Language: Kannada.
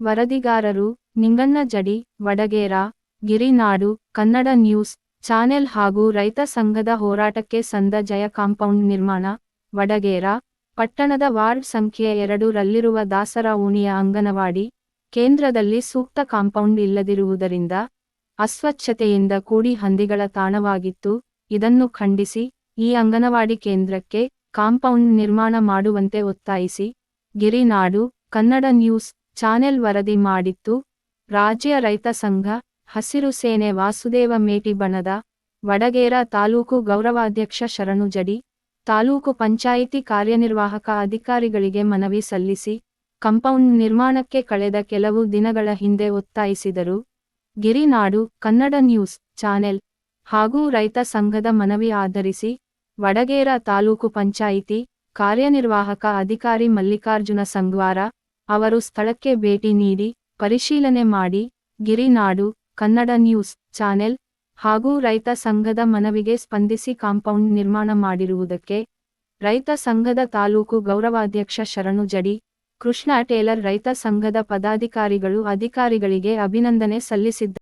ವರದಿಗಾರರು ನಿಂಗಣ್ಣ ಜಡಿ, ವಡಗೇರ, ಗಿರಿನಾಡು, ಕನ್ನಡ ನ್ಯೂಸ್ ಚಾನೆಲ್ ಹಾಗೂ ರೈತ ಸಂಘದ ಹೋರಾಟಕ್ಕೆ ಸಂದ ಜಯ ಕಾಂಪೌಂಡ್ ನಿರ್ಮಾಣ, ವಡಗೇರ, ಪಟ್ಟಣದ ವಾರ್ಡ್ ಸಂಖ್ಯೆ ಎರಡು ರಲ್ಲಿರುವ ದಾಸರ ಓಣಿಯ ಅಂಗನವಾಡಿ, ಕೇಂದ್ರದಲ್ಲಿ ಸೂಕ್ತ ಕಾಂಪೌಂಡ್ ಇಲ್ಲದಿರುವುದರಿಂದ ಅಸ್ವಚ್ಛತೆಯಿಂದ ಕೂಡಿ ಹಂದಿಗಳ ತಾಣವಾಗಿತ್ತು. ಇದನ್ನು ಖಂಡಿಸಿ, ಈ ಅಂಗನವಾಡಿ ಕೇಂದ್ರಕ್ಕೆ ಕಾಂಪೌಂಡ್ ನಿರ್ಮಾಣ ಮಾಡುವಂತೆ ಒತ್ತಾಯಿಸಿ, ಗಿರಿನಾಡು, ಕನ್ನಡ ನ್ಯೂಸ್ ಚಾನೆಲ್ ವರದಿ ಮಾಡಿತ್ತು. ರಾಜ್ಯ ರೈತ ಸಂಘ, ಹಸಿರು ಸೇನೆ ವಾಸುದೇವ ಮೇಟಿ ಬಣದ, ವಡಗೇರ ತಾಲೂಕು ಗೌರವಾಧ್ಯಕ್ಷ ಶರಣು ಜಡಿ, ತಾಲೂಕು ಪಂಚಾಯಿತಿ ಕಾರ್ಯನಿರ್ವಾಹಕ ಅಧಿಕಾರಿಗಳಿಗೆ ಮನವಿ ಸಲ್ಲಿಸಿ, ಕಂಪೌಂಡ್ ನಿರ್ಮಾಣಕ್ಕೆ ಕಳೆದ ಕೆಲವು ದಿನಗಳ ಹಿಂದೆ ಒತ್ತಾಯಿಸಿದರು. ಗಿರಿನಾಡು, ಕನ್ನಡ ನ್ಯೂಸ್ ಚಾನೆಲ್ ಹಾಗೂ ರೈತ ಸಂಘದ ಮನವಿ ಆಧರಿಸಿ, ವಡಗೇರ ತಾಲೂಕು ಪಂಚಾಯಿತಿ ಕಾರ್ಯನಿರ್ವಾಹಕ ಅಧಿಕಾರಿ ಮಲ್ಲಿಕಾರ್ಜುನ ಸಂಗ್ವಾರ ಅವರು ಸ್ಥಳಕ್ಕೆ ಭೇಟಿ ನೀಡಿ, ಪರಿಶೀಲನೆ ಮಾಡಿ, ಗಿರಿನಾಡು, ಕನ್ನಡ ನ್ಯೂಸ್ ಚಾನೆಲ್ ಹಾಗೂ ರೈತ ಸಂಘದ ಮನವಿಗೆ ಸ್ಪಂದಿಸಿ ಕಾಂಪೌಂಡ್ ನಿರ್ಮಾಣ ಮಾಡಿರುವುದಕ್ಕೆ ರೈತ ಸಂಘದ ತಾಲೂಕು ಗೌರವಾಧ್ಯಕ್ಷ ಶರಣು ಜಡಿ, ಕೃಷ್ಣ ಟೇಲರ್ ರೈತ ಸಂಘದ ಪದಾಧಿಕಾರಿಗಳು ಅಧಿಕಾರಿಗಳಿಗೆ ಅಭಿನಂದನೆ ಸಲ್ಲಿಸಿದ್ದಾರೆ